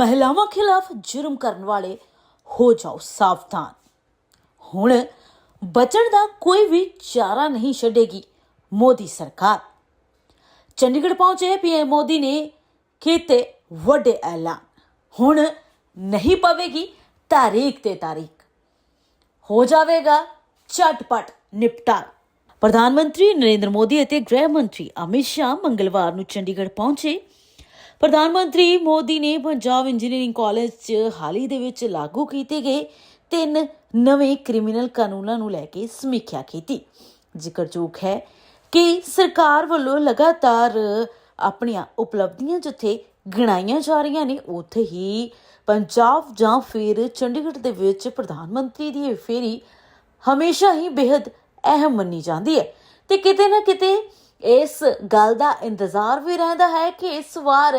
ਮਹਿਲਾਵਾਂ ਖਿਲਾਫ ਜੁਰਮ ਕਰਨ ਵਾਲੇ ਹੋ ਜਾਓ ਸਾਵਧਾਨ। ਹੁਣ ਬਚਣ ਦਾ ਕੋਈ ਵੀ ਚਾਰਾ ਨਹੀਂ ਛੱਡੇਗੀ ਮੋਦੀ ਸਰਕਾਰ। ਚੰਡੀਗੜ੍ਹ ਪਹੁੰਚੇ ਪੀਐਮ ਮੋਦੀ ਨੇ ਕੀਤੇ ਵੱਡੇ ਐਲਾਨ। ਹੁਣ ਨਹੀਂ ਪਵੇਗੀ ਤਾਰੀਖ ਤੇ ਤਾਰੀਖ। ਹੋ ਜਾਵੇਗਾ ਝਟਪਟ ਨਿਪਟਾਰਾ। ਪ੍ਰਧਾਨ ਮੰਤਰੀ ਨਰਿੰਦਰ ਮੋਦੀ ਅਤੇ ਗ੍ਰਹਿ ਮੰਤਰੀ ਅਮਿਤ ਸ਼ਾਹ ਮੰਗਲਵਾਰ ਨੂੰ ਚੰਡੀਗੜ੍ਹ ਪਹੁੰਚੇ ਪ੍ਰਧਾਨ ਮੰਤਰੀ ਮੋਦੀ ਨੇ ਪੰਜਾਬ ਇੰਜੀਨੀਅਰਿੰਗ ਕਾਲਜ 'ਚ ਹਾਲ ਹੀ ਦੇ ਵਿੱਚ ਲਾਗੂ ਕੀਤੇ ਗਏ ਤਿੰਨ ਨਵੇਂ ਕ੍ਰਿਮੀਨਲ ਕਾਨੂੰਨਾਂ ਨੂੰ ਲੈ ਕੇ ਸਮੀਖਿਆ ਕੀਤੀ। ਜ਼ਿਕਰਯੋਗ ਹੈ ਕਿ ਸਰਕਾਰ ਵੱਲੋਂ ਲਗਾਤਾਰ ਆਪਣੀਆਂ ਉਪਲਬਧੀਆਂ ਜਿੱਥੇ ਗਿਣਾਈਆਂ ਜਾ ਰਹੀਆਂ ਨੇ, ਉੱਥੇ ਹੀ ਪੰਜਾਬ ਜਾਂ ਫਿਰ ਚੰਡੀਗੜ੍ਹ ਦੇ ਵਿੱਚ ਪ੍ਰਧਾਨ ਮੰਤਰੀ ਦੀ ਇਹ ਫੇਰੀ ਹਮੇਸ਼ਾ ਹੀ ਬੇहद ਅਹਿਮ ਮੰਨੀ ਜਾਂਦੀ ਹੈ ਤੇ ਕਿਤੇ ਨਾ ਕਿਤੇ ਇਸ ਗੱਲ ਦਾ ਇੰਤਜ਼ਾਰ ਵੀ ਰਹਿੰਦਾ ਹੈ ਕਿ ਇਸ ਵਾਰ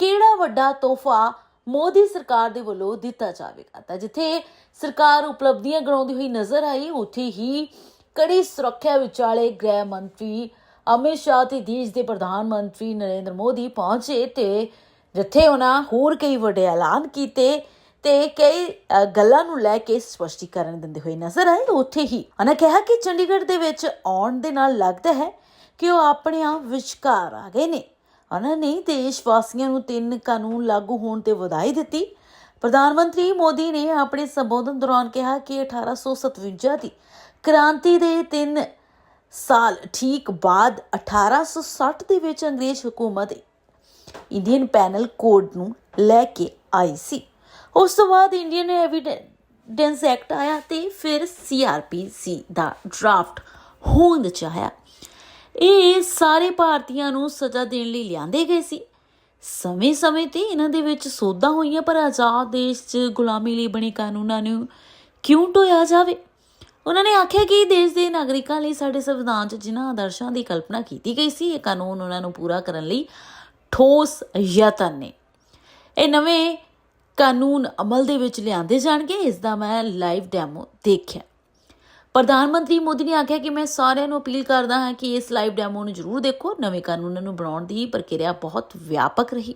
ਕਿਹੜਾ ਵੱਡਾ ਤੋਹਫਾ ਮੋਦੀ ਸਰਕਾਰ ਦੇ ਵੱਲੋਂ ਦਿੱਤਾ ਜਾਵੇਗਾ। ਤਾਂ ਜਿੱਥੇ ਸਰਕਾਰ ਉਪਲਬਧੀਆਂ ਗਣਾਉਂਦੀ ਹੋਈ ਨਜ਼ਰ ਆਈ, ਉੱਥੇ ਹੀ ਕੜੀ ਸੁਰੱਖਿਆ ਵਿਚਾਲੇ ਗ੍ਰਹਿ ਮੰਤਰੀ ਅਮਿਤ ਸ਼ਾਹ ਤੇ ਦੇਸ਼ ਦੇ ਪ੍ਰਧਾਨ ਮੰਤਰੀ ਨਰਿੰਦਰ ਮੋਦੀ ਪਹੁੰਚੇ ਤੇ ਜਿੱਥੇ ਉਹਨਾਂ ਹੋਰ ਕਈ ਵੱਡੇ ਐਲਾਨ ਕੀਤੇ। ਤੇ ਕਈ ਗੱਲਾਂ ਨੂੰ ਲੈ ਕੇ ਸਪਸ਼ਟੀਕਰਨ ਦਿੰਦੇ ਹੋਏ ਨਜ਼ਰ ਆਏ। ਉੱਥੇ ਹੀ ਉਹਨਾਂ ਕਿਹਾ ਕਿ ਚੰਡੀਗੜ੍ਹ ਦੇ ਵਿੱਚ ਆਉਣ ਦੇ ਨਾਲ ਲੱਗਦਾ ਹੈ ਕਿ ਉਹ ਆਪਣੇ ਆਪ ਵਿਚਕਾਰ ਆ ਗਏ ਨੇ। ਉਹਨਾਂ ਨੇ ਦੇਸ਼ ਵਾਸੀਆਂ ਨੂੰ ਤਿੰਨ ਕਾਨੂੰਨ ਲਾਗੂ ਹੋਣ ਤੇ ਵਧਾਈ ਦਿੱਤੀ। ਪ੍ਰਧਾਨ ਮੰਤਰੀ ਮੋਦੀ ਨੇ ਆਪਣੇ ਸੰਬੋਧਨ ਦੌਰਾਨ ਕਿਹਾ ਕਿ 1857 ਦੀ ਕ੍ਰਾਂਤੀ ਦੇ ਤਿੰਨ ਸਾਲ ਠੀਕ ਬਾਅਦ 1860 ਦੇ ਵਿੱਚ ਅੰਗਰੇਜ਼ ਹਕੂਮਤ ਇੰਡੀਅਨ ਪੈਨਲ ਕੋਡ ਨੂੰ ਲੈ ਕੇ ਆਈ ਸੀ। ਉਸ ਤੋਂ ਬਾਅਦ ਇੰਡੀਅਨ ਐਵੀਡੈਂਸ ਐਕਟ ਆਇਆ ਤੇ ਫਿਰ ਸੀਆਰਪੀਸੀ ਦਾ ਡਰਾਫਟ ਹੋਂਦ ਚ ਆਇਆ। ਇਹ ਸਾਰੇ ਭਾਰਤੀਆਂ ਨੂੰ ਸਜ਼ਾ ਦੇਣ ਲਈ ਲਿਆਂਦੇ ਗਏ ਸੀ। ਸਮੇਂ-ਸਮੇਂ ਤੇ ਇਹਨਾਂ ਦੇ ਵਿੱਚ ਸੋਧਾਂ ਹੋਈਆਂ, ਪਰ ਆਜ਼ਾਦ ਦੇਸ਼ 'ਚ ਗੁਲਾਮੀ ਲਈ ਬਣੇ ਕਾਨੂੰਨਾਂ ਨੂੰ ਕਿਉਂ ਢੋਇਆ ਜਾਵੇ? ਉਹਨਾਂ ਨੇ ਆਖਿਆ ਕਿ ਦੇਸ਼ ਦੇ ਨਾਗਰਿਕਾਂ ਲਈ ਸਾਡੇ ਸੰਵਿਧਾਨ 'ਚ ਜਿਨ੍ਹਾਂ ਆਦਰਸ਼ਾਂ ਦੀ ਕਲਪਨਾ ਕੀਤੀ ਗਈ ਸੀ, ਇਹ ਕਾਨੂੰਨ ਉਹਨਾਂ ਨੂੰ ਪੂਰਾ ਕਰਨ ਲਈ ਠੋਸ ਯਤਨ ਨੇ। ਇਹ ਨਵੇਂ ਕਾਨੂੰਨ ਅਮਲ ਦੇ ਵਿੱਚ ਲਿਆਂਦੇ ਜਾਣਗੇ, ਇਸ ਦਾ ਮੈਂ ਲਾਈਵ ਡੈਮੋ ਦੇਖਿਆ। ਪ੍ਰਧਾਨ ਮੰਤਰੀ ਮੋਦੀ ਨੇ ਆਖਿਆ ਕਿ ਮੈਂ ਸਾਰਿਆਂ ਨੂੰ ਅਪੀਲ ਕਰਦਾ ਹਾਂ ਕਿ ਇਸ ਲਾਈਵ ਡੈਮੋ ਨੂੰ ਜ਼ਰੂਰ ਦੇਖੋ। ਨਵੇਂ ਕਾਨੂੰਨਾਂ ਨੂੰ ਬਣਾਉਣ ਦੀ ਪ੍ਰਕਿਰਿਆ ਬਹੁਤ ਵਿਆਪਕ ਰਹੀ।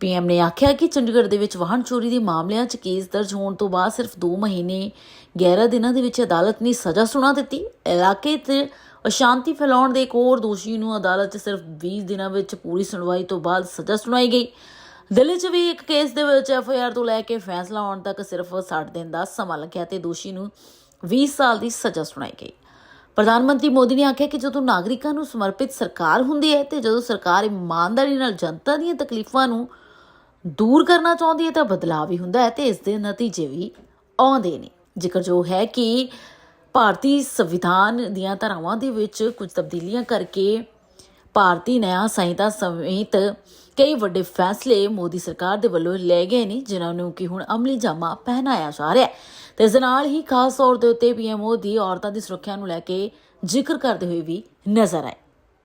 ਪੀਐਮ ਨੇ ਆਖਿਆ ਕਿ ਚੰਡੀਗੜ੍ਹ ਦੇ ਵਿੱਚ ਵਾਹਨ ਚੋਰੀ ਦੇ ਮਾਮਲਿਆਂ 'ਚ ਕੇਸ ਦਰਜ ਹੋਣ ਤੋਂ ਬਾਅਦ ਸਿਰਫ 2 ਮਹੀਨੇ 11 ਦਿਨਾਂ ਦੇ ਵਿੱਚ ਅਦਾਲਤ ਨੇ ਸਜ਼ਾ ਸੁਣਾ ਦਿੱਤੀ। ਇਲਾਕੇ 'ਤੇ ਅਸ਼ਾਂਤੀ ਫੈਲਾਉਣ ਦੇ ਇੱਕ ਹੋਰ ਦੋਸ਼ੀ ਨੂੰ ਅਦਾਲਤ 'ਚ ਸਿਰਫ 20 ਦਿਨਾਂ ਵਿੱਚ ਪੂਰੀ ਸੁਣਵਾਈ ਤੋਂ ਬਾਅਦ ਸਜ਼ਾ ਸੁਣਾਈ ਗਈ। ਦਿੱਲੀ 'ਚ ਵੀ ਇੱਕ ਕੇਸ ਦੇ ਵਿੱਚ ਐੱਫ ਆਈ ਆਰ ਤੋਂ ਲੈ ਕੇ ਫੈਸਲਾ ਆਉਣ ਤੱਕ ਸਿਰਫ 60 ਦਿਨ ਦਾ ਸਮਾਂ ਲੱਗਿਆ ਤੇ ਦੋਸ਼ੀ ਨੂੰ 20 ਸਾਲ ਦੀ ਸਜ਼ਾ ਸੁਣਾਈ ਗਈ। ਪ੍ਰਧਾਨ ਮੰਤਰੀ ਮੋਦੀ ਨੇ ਆਖਿਆ ਕਿ ਜਦੋਂ ਨਾਗਰਿਕਾਂ ਨੂੰ ਸਮਰਪਿਤ ਸਰਕਾਰ ਹੁੰਦੀ ਹੈ ਤੇ ਜਦੋਂ ਸਰਕਾਰ ਇਮਾਨਦਾਰੀ ਨਾਲ ਜਨਤਾ ਦੀਆਂ ਤਕਲੀਫਾਂ ਨੂੰ ਦੂਰ ਕਰਨਾ ਚਾਹੁੰਦੀ ਹੈ ਤਾਂ ਬਦਲਾਅ ਵੀ ਹੁੰਦਾ ਹੈ ਤੇ ਇਸ ਦੇ ਨਤੀਜੇ ਵੀ ਆਉਂਦੇ ਨੇ। ਜ਼ਿਕਰ ਜੋ ਹੈ ਕਿ ਭਾਰਤੀ ਸੰਵਿਧਾਨ ਦੀਆਂ ਧਾਰਾਵਾਂ ਦੇ ਵਿੱਚ ਕੁਝ ਤਬਦੀਲੀਆਂ ਕਰਕੇ ਭਾਰਤੀ ਨਿਆਂ ਸੰਹਿਤਾ ਸਮੇਤ ਕਈ ਵੱਡੇ ਫੈਸਲੇ ਮੋਦੀ ਸਰਕਾਰ ਦੇ ਵੱਲੋਂ ਲਏ ਗਏ ਨੇ, ਜਿਨ੍ਹਾਂ ਨੂੰ ਕਿ ਹੁਣ ਅਮਲੀ ਜਾਮਾ ਪਹਿਨਾਇਆ ਜਾ ਰਿਹਾ ਹੈ। ਤੇ ਇਸ ਨਾਲ ਹੀ ਖਾਸ ਤੌਰ ਦੇ ਉੱਤੇ ਪੀਐਮ ਮੋਦੀ ਔਰਤਾਂ ਦੀ ਸੁਰੱਖਿਆ ਨੂੰ ਲੈ ਕੇ ਜ਼ਿਕਰ ਕਰਦੇ ਹੋਏ ਵੀ ਨਜ਼ਰ ਆਏ।